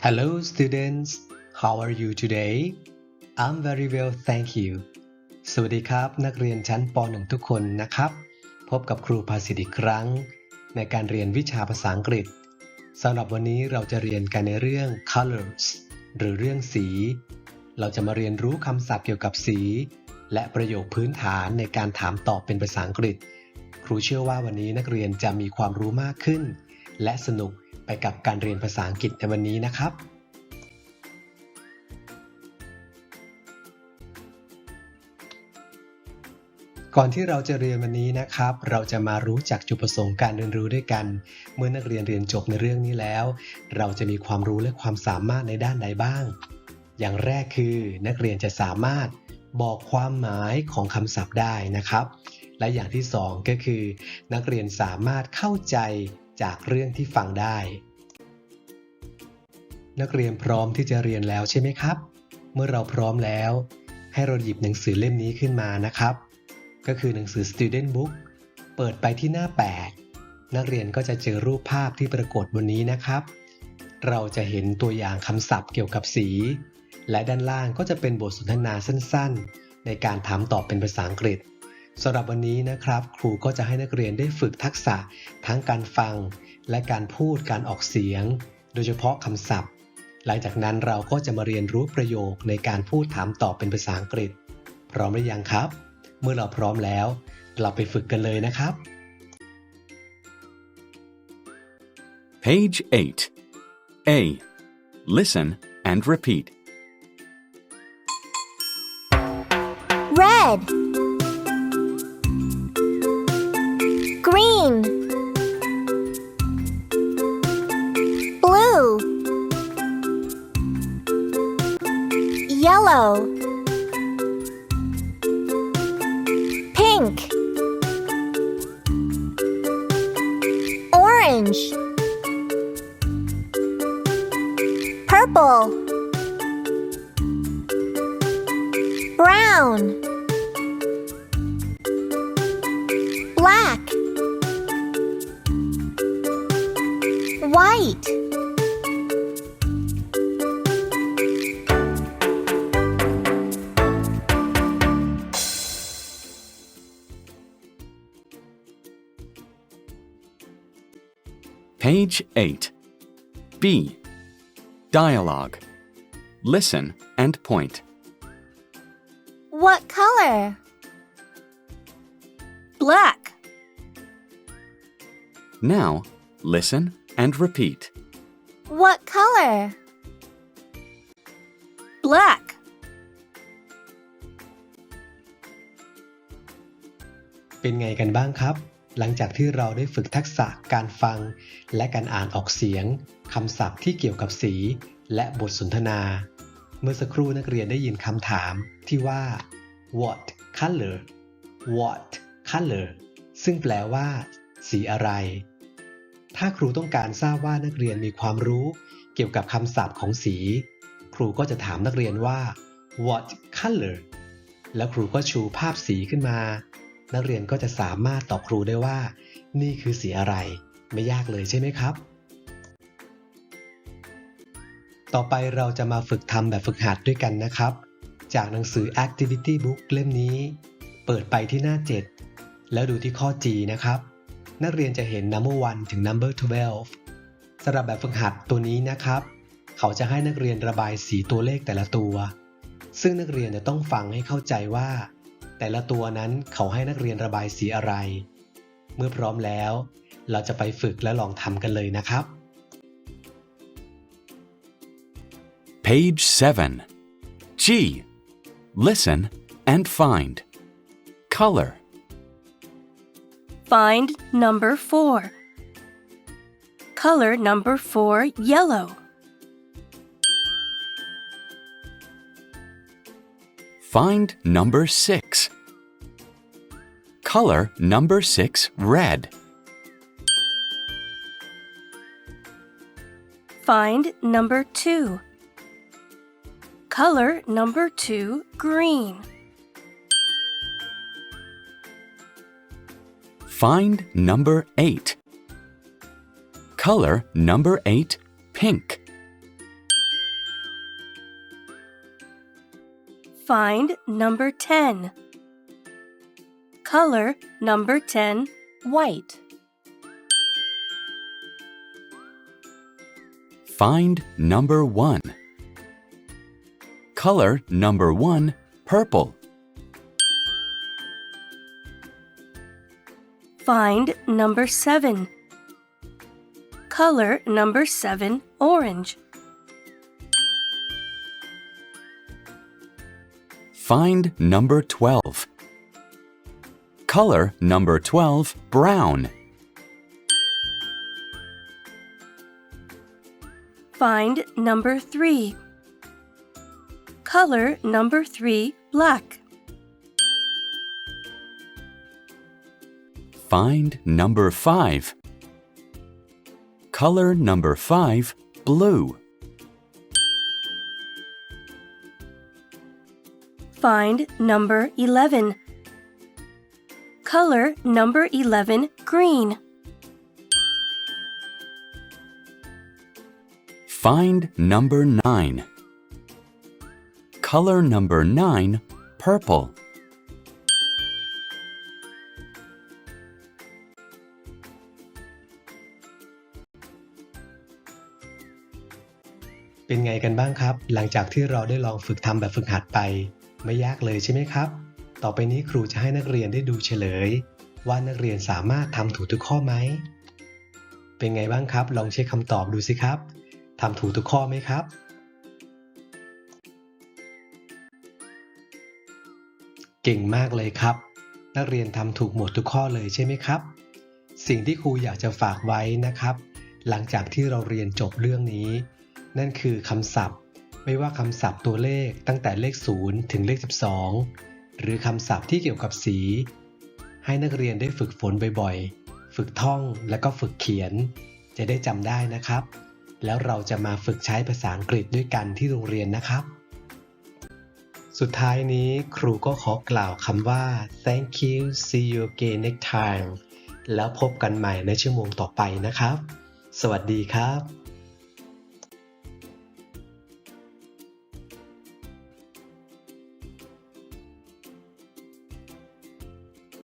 Hello, students. How are you today? I'm very well, thank you. สวัสดีครับ นักเรียนชั้นป .1 ทุกคนนะครับ พบกับครูภาษิตอีกครั้ง ในการเรียนวิชาภาษาอังกฤษสำหรับวันนี้เราจะเรียนกันในเรื่อง colors หรือเรื่องสี เราจะมาเรียนรู้คำศัพท์เกี่ยวกับสี และประโยคพื้นฐานในการถามตอบเป็นภาษาอังกฤษ ครูเชื่อว่าวันนี้นักเรียนจะมีความรู้มากขึ้น และสนุก ไปกับการเรียนภาษาอังกฤษในวันนี้นะครับ ก่อนที่เราจะเรียนวันนี้นะครับ เราจะมารู้จักจุดประสงค์การเรียนรู้ด้วยกัน เมื่อนักเรียนเรียนจบในเรื่องนี้แล้ว เราจะมีความรู้และความสามารถในด้านใดบ้าง อย่างแรกคือนักเรียนจะสามารถบอกความหมายของคำศัพท์ได้นะครับ และอย่างที่สองก็คือ นักเรียนสามารถเข้าใจจากเรื่องที่ฟังได้ นักเรียนพร้อมที่จะเรียนแล้วใช่ไหมครับ เมื่อเราพร้อมแล้ว ให้เราหยิบหนังสือเล่มนี้ขึ้นมานะครับ ก็คือหนังสือ Student Book เปิดไปที่หน้า 8 นักเรียนก็จะเจอรูปภาพที่ปรากฏบนนี้นะครับ เราจะเห็นตัวอย่างคำศัพท์เกี่ยวกับสี และด้านล่างก็จะเป็นบทสนทนาสั้นๆ ในการถามตอบเป็นภาษาอังกฤษสำหรับวันนี้นะครับ ครูก็จะให้นักเรียนได้ฝึกทักษะทั้งการฟัง และการพูดการออกเสียง โดยเฉพาะคำศัพท์ หลังจากนั้นเราก็จะมาเรียนรู้ประโยคในการพูดถามตอบเป็นภาษาอังกฤษ พร้อมหรือยังครับ เมื่อเราพร้อมแล้ว เราไปฝึกกันเลยนะครับ Page 8. A. Listen and repeat. Red. Green. Yellow. Pink. Orange. Purple. Brown. Black. White. Page 8. B. Dialogue. Listen and point. What color? Black. Now, listen and repeat. What color? Black. เป็นไงกันบ้างครับ หลังจากที่เราได้ฝึกทักษะการฟัง และการอ่านออกเสียงคำศัพท์ที่เกี่ยวกับสี และบทสนทนา เมื่อสักครู่นักเรียนได้ยินคำถามที่ว่า what color what color ซึ่งแปลว่า สีอะไร ถ้าครูต้องการทราบว่านักเรียนมีความรู้เกี่ยวกับคำศัพท์ของสี ครูก็จะถามนักเรียนว่า what color แล้วครูก็ชูภาพสีขึ้นมา นักเรียนก็จะสามารถตอบครูได้ว่า นี่คือสีอะไร ไม่ยากเลยใช่ไหมครับ ต่อไปเราจะมาฝึกทำแบบฝึกหัดด้วยกันนะครับ จากหนังสือ Activity Book เล่มนี้ เปิดไปที่หน้า 7 แล้วดูที่ข้อ G นะครับ นักเรียนจะเห็น number 1 ถึง number 12สำหรับแบบฝึกหัดตัวนี้นะครับ เขาจะให้นักเรียนระบายสีตัวเลขแต่ละตัว ซึ่งนักเรียนจะต้องฟังให้เข้าใจว่า แต่ละตัวนั้นเขาให้นักเรียนระบายสีอะไร เมื่อพร้อมแล้ว เราจะไปฝึกและลองทำกันเลยนะครับ Page 7. G. Listen and find. Color. Find number four. Color number four yellow. Find number 6. Color number 6 red. Find number 2. Color number 2 green. Find number 8. Color number 8 pink. Find number 10. Color number 10 white. Find number 1. Color number 1 purple. Find number 7. Color number 7 orange. Find number 12. Color number 12 brown. Find number 3. Color number 3 black. Find number 5. Color number 5 blue. Find number 11. Color number 11 green. Find number 9. Color number 9 purple. "เป็นไงกันบ้างครับ หลังจากที่เราได้ลองฝึกทำแบบฝึกหัดไป ไม่ยากเลยใช่ไหมครับ ต่อไปนี้ครูจะให้นักเรียนได้ดูเฉลย ว่านักเรียนสามารถทำถูกทุกข้อไหม เป็นไงบ้างครับ ลองเช็คคำตอบดูสิครับทำถูกทุกข้อไหมครับ เก่งมากเลยครับ นักเรียนทำถูกหมดทุกข้อเลยใช่ไหมครับ สิ่งที่ครูอยากจะฝากไว้นะครับ หลังจากที่เราเรียนจบเรื่องนี้ นั่นคือคำศัพท์ ไม่ว่าคำศัพท์ตัวเลขตั้งแต่เลข 0 ถึงเลข 12 หรือคำศัพท์ที่เกี่ยวกับสี ให้นักเรียนได้ฝึกฝนบ่อยๆ ฝึกท่องและก็ฝึกเขียน จะได้จำได้นะครับ แล้วเราจะมาฝึกใช้ภาษาอังกฤษด้วยกันที่โรงเรียนนะครับ สุดท้ายนี้ครูก็ขอกล่าวคำว่า thank you see you again next time แล้วพบกันใหม่ในชั่วโมงต่อไปนะครับ สวัสดีครับ